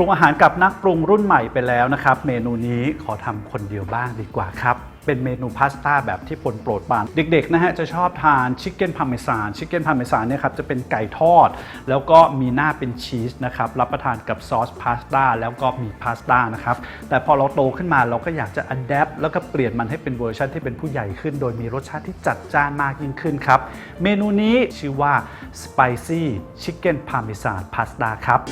ปรุงอาหารกับนักปรุงรุ่นใหม่ไปแล้วนะครับ เมนูนี้ขอทำคนเดียวบ้างดีกว่าครับ เป็นเมนูพาสต้าแบบที่ผลโปรดปรานเด็กๆนะฮะจะชอบทานชิคเก้นพาเมซานชิคเก้นพาเมซานเนี่ยครับจะเป็นไก่ทอด แล้วก็มีหน้าเป็นชีสนะครับรับประทานกับซอสพาสต้าแล้วก็มีพาสต้านะครับแต่พอเราโตขึ้นมาเราก็อยากจะอัดแอปแล้วก็เปลี่ยนมันให้เป็นเวอร์ชันที่เป็นผู้ใหญ่ขึ้น โดยมีรสชาติที่จัดจ้านมากยิ่งขึ้นครับเมนูนี้ชื่อว่า Spicy Chicken Parmesan Pasta ครับ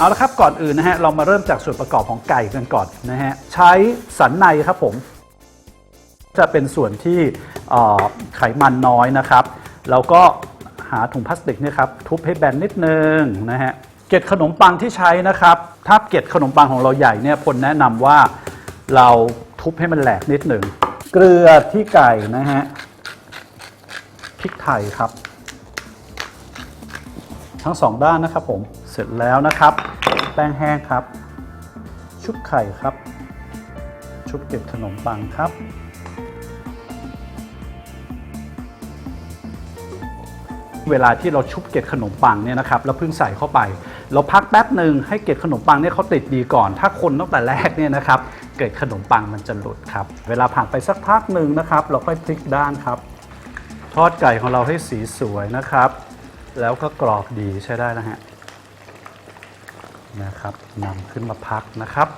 เอาละครับก่อนอื่นนะฮะเรามาเริ่มจากส่วนประกอบของไก่กันก่อนนะฮะใช้สันในครับผม จะเป็นส่วนที่ไขมันน้อยนะครับ แล้วก็หาถุงพลาสติกเนี่ยครับทุบให้แบนนิดนึงนะฮะเกล็ดขนมปังที่ใช้นะครับ ถ้าเกล็ดขนมปังของเราใหญ่เนี่ยพลแนะนำว่าเราทุบให้มันแหลกนิดหนึ่งเกลือที่ไก่นะฮะพริกไทยครับ ทั้งสองด้านนะครับผม ร็จแล้วนะครับ แป้งแห้งครับ ชุบไข่ครับ ชุบเกล็ดขนมปังครับ เวลาที่เราชุบเกล็ดขนมปังเนี่ยนะครับแล้วเพิ่งใส่เข้าไป เราพักแป๊บหนึ่งให้เกล็ดขนมปังเนี่ยเขาติดดีก่อน ถ้าคนตั้งแต่แรกเนี่ยนะครับ เกล็ดขนมปังมันจะหลุดครับ เวลาผ่านไปสักพักหนึ่งนะครับ เราค่อยพลิกด้านครับ ทอดไก่ของเราให้สีสวยนะครับแล้วก็กรอบดีใช้ได้นะฮะ นะครับนำขึ้นมาพักนะครับ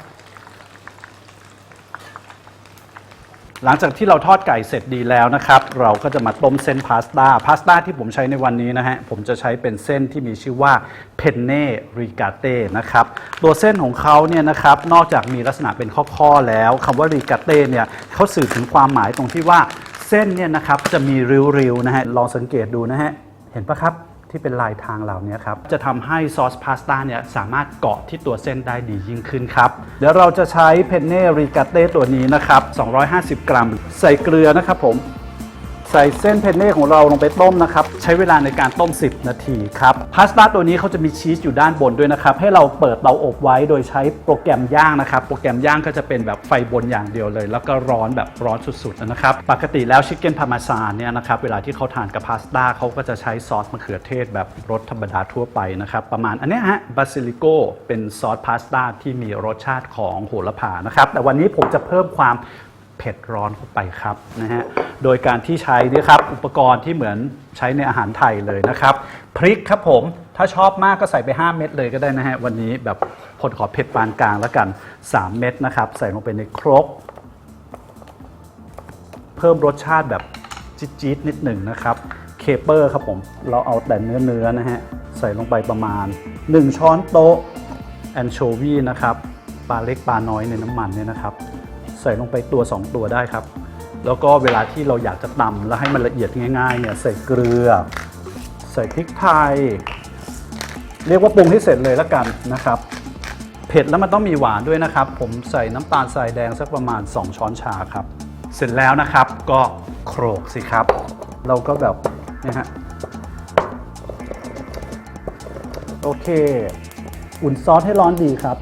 หลังจากที่เราทอดไก่เสร็จดีแล้วนะครับ เราก็จะมาต้มเส้นพาสต้าพาสต้าที่ผมใช้ในวันนี้นะฮะผมจะใช้เป็นเส้นที่มีชื่อว่าเพนเน่ริกาเต้นะครับตัวเส้นของเขาเนี่ยนะครับนอกจากมีลักษณะเป็นข้อๆแล้วคำว่าริกาเต้เนี่ยเขาสื่อถึงความหมายตรงที่ว่าเส้นเนี่ยนะครับจะมีริ้วๆนะฮะลองสังเกตดูนะฮะเห็นปะครับ ที่เป็นลายทางเหล่านี้ครับ จะทำให้ซอสพาสต้าเนี่ยสามารถเกาะที่ตัวเส้นได้ดียิ่งขึ้นครับ เดี๋ยวเราจะใช้เพนเน่ริกาเต้ตัวนี้นะครับ 250 กรัม ใส่เกลือนะครับผม ใส่เส้นเพนเน่ของเราลงไปต้มนะครับ ใช้เวลาในการต้ม 10 นาทีครับพาสต้าตัวนี้เขาจะมีชีสอยู่ด้านบนด้วยนะครับ ให้เราเปิดเตาอบไว้โดยใช้โปรแกรมย่างนะครับ โปรแกรมย่างก็จะเป็นแบบไฟบนอย่างเดียวเลย แล้วก็ร้อนแบบร้อนสุดๆนะครับ ปกติแล้วชิคเก้นพาร์มาซานเนี่ยนะครับ เวลาที่เขาทานกับพาสต้าเขาก็จะใช้ซอสมะเขือเทศแบบรสธรรมดาทั่วไปนะครับ ประมาณอันนี้ฮะบาซิลิโกเป็นซอสพาสต้าที่มีรสชาติของโหระพานะครับ แต่วันนี้ผมจะเพิ่มความ เผ็ดร้อนเข้าไปครับนะฮะโดยการที่ใช้นี่ครับอุปกรณ์ที่เหมือนใช้ในอาหารไทยเลยนะครับ พริกครับผมถ้าชอบมากก็ใส่ไป 5 เม็ดเลยก็ได้นะฮะวันนี้แบบพลขอเผ็ดปานกลางแล้วกัน 3 เม็ดนะครับ ใส่ลงไปในครก เพิ่มรสชาติแบบจี๊ดๆนิดหนึ่งนะครับเคเปอร์ครับผม เราเอาแต่เนื้อเนื้อนะฮะ ใส่ลงไปประมาณ 1 ช้อนโต๊ะแอนโชวีนะครับปลาเล็กปลาน้อยในน้ำมันเนี่ยนะครับ ใส่ลงไปตัว 2 ตัวได้ครับ แล้วก็เวลาที่เราอยากจะตำแล้วให้มันละเอียดง่ายๆเนี่ยใส่เกลือ ใส่พริกไทย เรียกว่าปรุงให้เสร็จเลยแล้วกันนะครับ เผ็ดแล้วมันต้องมีหวานด้วยนะครับ ผมใส่น้ำตาลทรายแดงสักประมาณ 2 ช้อนชาครับ เสร็จแล้วนะครับก็โขลกสิครับ เราก็แบบนะฮะโอเค อุ่นซอสให้ร้อนดีครับ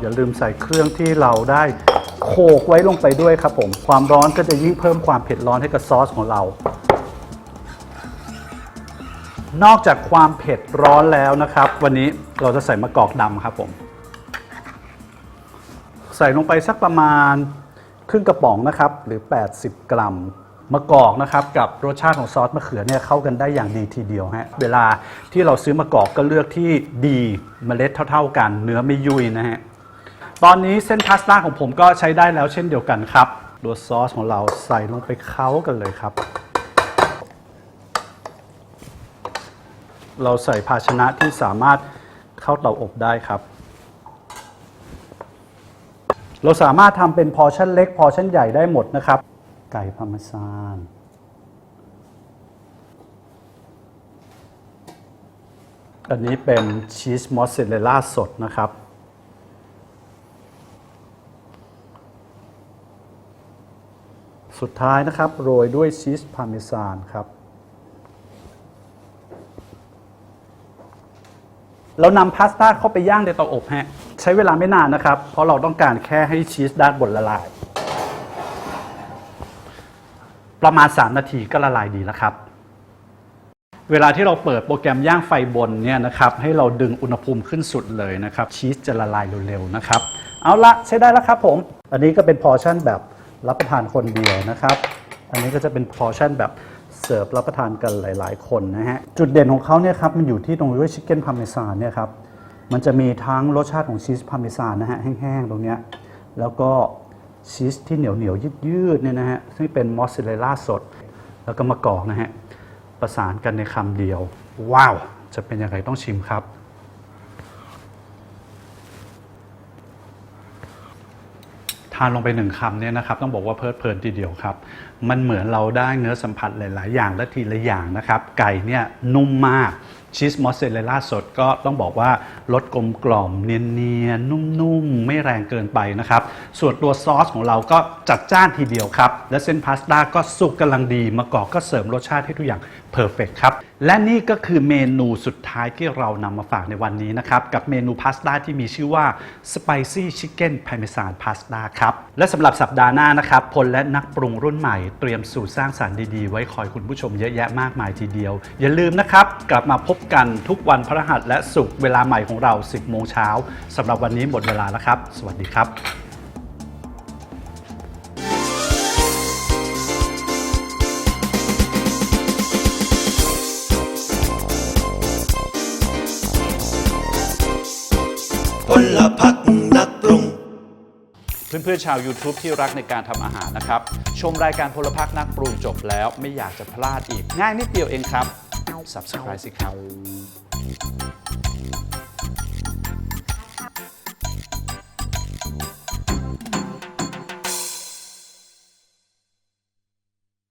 อย่าลืมใส่เครื่องที่เราได้ โขลกไว้ลงไปด้วยครับผม ความร้อนก็จะยิ่งเพิ่มความเผ็ดร้อนให้กับซอสของเรา นอกจากความเผ็ดร้อนแล้วนะครับ วันนี้เราจะใส่มะกอกดำครับผม ใส่ลงไปสักประมาณครึ่งกระป๋องนะครับ หรือ 80 กรัมมะกอกนะครับกับรสชาติของซอสมะเขือเนี่ยเข้ากันได้อย่างดีทีเดียวฮะเวลาที่เราซื้อมะกอกก็เลือกที่ดีเมล็ดเท่า ๆกัน เนื้อไม่ยุ่ยนะฮะ ตอนนี้เส้นพาสต้าของผมก็ใช้ได้แล้วเช่นเดียวกันครับตัวซอสของเราใส่ลงไปเค้ากันเลยครับ เราใส่ภาชนะที่สามารถเข้าเตาอบได้ครับ เราสามารถทำเป็นพอชั่นเล็กพอชั่นใหญ่ได้หมดนะครับ ไก่พาร์เมซานอันนี้เป็นชีสมอสซาเรลล่าสดนะครับ สุดท้ายนะครับโรยด้วยชีสพาร์เมซานครับ เรานำพาสต้าเข้าไปย่างในเตาอบฮะใช้เวลาไม่นานนะครับ เพราะเราต้องการแค่ให้ชีสด้านบนละลาย ประมาณ 3 นาทีก็ละลายดีแล้วครับ เวลาที่เราเปิดโปรแกรมย่างไฟบนเนี่ยนะครับ ให้เราดึงอุณหภูมิขึ้นสุดเลยนะครับ ชีสจะละลายเร็วๆนะครับ เอาละใช้ได้แล้วครับผม อันนี้ก็เป็นพอร์ชั่นแบบ รับประทานคนเดียวนะครับ อันนี้ก็จะเป็นพอร์ชั่นแบบเสิร์ฟรับประทานกันหลาย ๆ คนนะฮะ จุดเด่นของเขาเนี่ยครับมันอยู่ที่ตรงด้วยชิคเก้นพารเมซานเนี่ยครับ มันจะมีทั้งรสชาติของชีสพารเมซานนะฮะแห้งๆ ตรงเนี้ย แล้วก็ชีสที่เหนียวเหนียวๆยืดๆเนี่ยนะฮะซึ่งเป็นมอสซาเรลล่าสด แล้วก็มะกอกนะฮะประสานกันในคำเดียว ว้าว จะเป็นยังไงต้องชิมครับานลงไปหนึ่งคำเนี่ยนะครับต้องบอกว่าเพลิดเพลินทีเดียวครับ มันเหมือนเราได้เนื้อสัมผัสหลาย ๆ อย่างและทีละอย่างนะครับ ไก่เนี่ยนุ่มมากชีสมอสเซาเรลล่าสดก็ต้องบอกว่ารสกลมกล่อมเนียนๆ นุ่มๆ ไม่แรงเกินไปนะครับ ส่วนตัวซอสของเราก็จัดจ้านทีเดียวครับ และเส้นพาสต้าก็สุกกำลังดีมะกอกก็เสริมรสชาติให้ทุกอย่างเพอร์เฟกครับ และนี่ก็คือเมนูสุดท้ายที่เรานำมาฝากในวันนี้นะครับ กับเมนูพาสต้าที่มีชื่อว่า Spicy Chicken Parmesan Pasta ครับ และสำหรับสัปดาห์หน้านะครับ พลและนักปรุงรุ่นใหม่เตรียมสูตรสร้างสารรค์ดีๆ ไว้คอยคุณผู้ชมเยอะแยะมากมายทีเดียว อย่าลืมนะครับกลับมาพบกันทุกวันพฤหัสและศุกร์เวลาใหม่ของเรา 10 โมงเช้าสำหรับวันนี้หมดเวลาแล้วครับ สวัสดีครับพลพักนักปรุง เพื่อนๆชาว YouTube ที่รักในการทำอาหารนะครับ ชมรายการพลพักนักปรุงจบแล้วไม่อยากจะพลาดอีก ง่ายนิดเดียวเองครับ Subscribe สิครับ